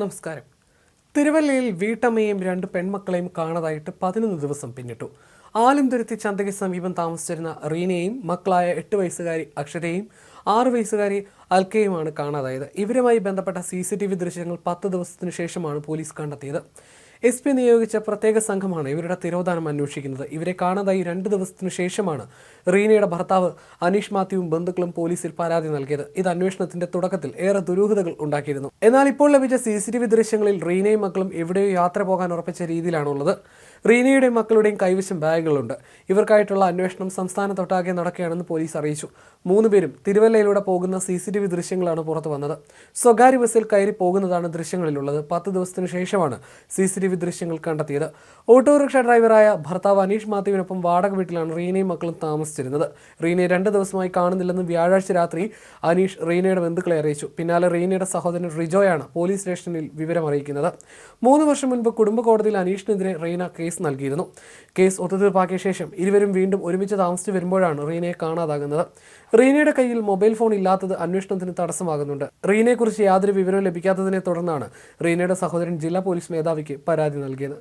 നമസ്കാരം. തിരുവല്ലയിൽ വീട്ടമ്മയെയും രണ്ട് പെൺമക്കളെയും കാണാതായിട്ട് പതിനൊന്ന് ദിവസം പിന്നിട്ടു. ആലംതുരുത്തി ചന്തയ്ക്ക് സമീപം താമസിച്ചിരുന്ന റീനയും മക്കളായ എട്ട് വയസ്സുകാരി അക്ഷരയും ആറ് വയസ്സുകാരി അൽക്കയുമാണ് കാണാതായത്. ഇവരുമായി ബന്ധപ്പെട്ട സി സി ടി വി ദൃശ്യങ്ങൾ പത്ത് ദിവസത്തിനു ശേഷമാണ് പോലീസ് കണ്ടെത്തിയത്. എസ് പി നിയോഗിച്ച പ്രത്യേക സംഘമാണ് ഇവരുടെ തിരോധാനം അന്വേഷിക്കുന്നത്. ഇവരെ കാണാതായി രണ്ട് ദിവസത്തിനു ശേഷമാണ് റീനയുടെ ഭർത്താവ് അനീഷ് മാത്യുവും ബന്ധുക്കളും പോലീസിൽ പരാതി നൽകിയത്. ഇത് അന്വേഷണത്തിന്റെ തുടക്കത്തിൽ ഏറെ ദുരൂഹതകൾ ഉണ്ടാക്കിയിരുന്നു. എന്നാൽ ഇപ്പോൾ ലഭിച്ച സി ദൃശ്യങ്ങളിൽ റീനയും മക്കളും എവിടെയോ യാത്ര പോകാൻ ഉറപ്പിച്ച രീതിയിലാണുള്ളത്. റീനയുടെയും മക്കളുടെയും കൈവശം ബാഗുകളുണ്ട്. ഇവർക്കായിട്ടുള്ള അന്വേഷണം സംസ്ഥാനത്തൊട്ടാകെ നടക്കുകയാണെന്ന് പോലീസ് അറിയിച്ചു. മൂന്ന് പേരും തിരുവല്ലയിലൂടെ പോകുന്ന സി സി ടി വി ദൃശ്യങ്ങളാണ് പുറത്തു വന്നത്. സ്വകാര്യ ബസ്സിൽ കയറി പോകുന്നതാണ് ദൃശ്യങ്ങളിലുള്ളത്. പത്ത് ദിവസത്തിനു ശേഷമാണ് സി സി ടി വി ദൃശ്യങ്ങൾ കണ്ടെത്തിയത്. ഓട്ടോറിക്ഷ ഡ്രൈവറായ ഭർത്താവ് അനീഷ് മാത്യുവിനൊപ്പം വാടക വീട്ടിലാണ് റീനയും മക്കളും താമസിച്ചിരുന്നത്. റീനയെ രണ്ട് ദിവസമായി കാണുന്നില്ലെന്ന് വ്യാഴാഴ്ച രാത്രി അനീഷ് റീനയുടെ ബന്ധുക്കളെ അറിയിച്ചു. പിന്നാലെ റീനയുടെ സഹോദരൻ റിജോയാണ് പോലീസ് സ്റ്റേഷനിൽ വിവരം അറിയിക്കുന്നത് മൂന്ന് വർഷം മുൻപ് കുടുംബ കോടതിയിൽ അനീഷിനെതിരെ റീന കേസ് നൽകിയിരുന്നു. കേസ് ഒത്തുതീർപ്പാക്കിയ ശേഷം ഇരുവരും വീണ്ടും ഒരുമിച്ച് താമസിച്ചു വരുമ്പോഴാണ് റീനയെ കാണാതാകുന്നത്. റീനയുടെ കയ്യിൽ മൊബൈൽ ഫോൺ ഇല്ലാത്തത് അന്വേഷണത്തിന് തടസ്സമാകുന്നുണ്ട്. റീനയെക്കുറിച്ച് യാതൊരു വിവരവും ലഭിക്കാത്തതിനെ തുടർന്നാണ് റീനയുടെ സഹോദരൻ ജില്ലാ പോലീസ് മേധാവിക്ക് പരാതി നൽകിയത്.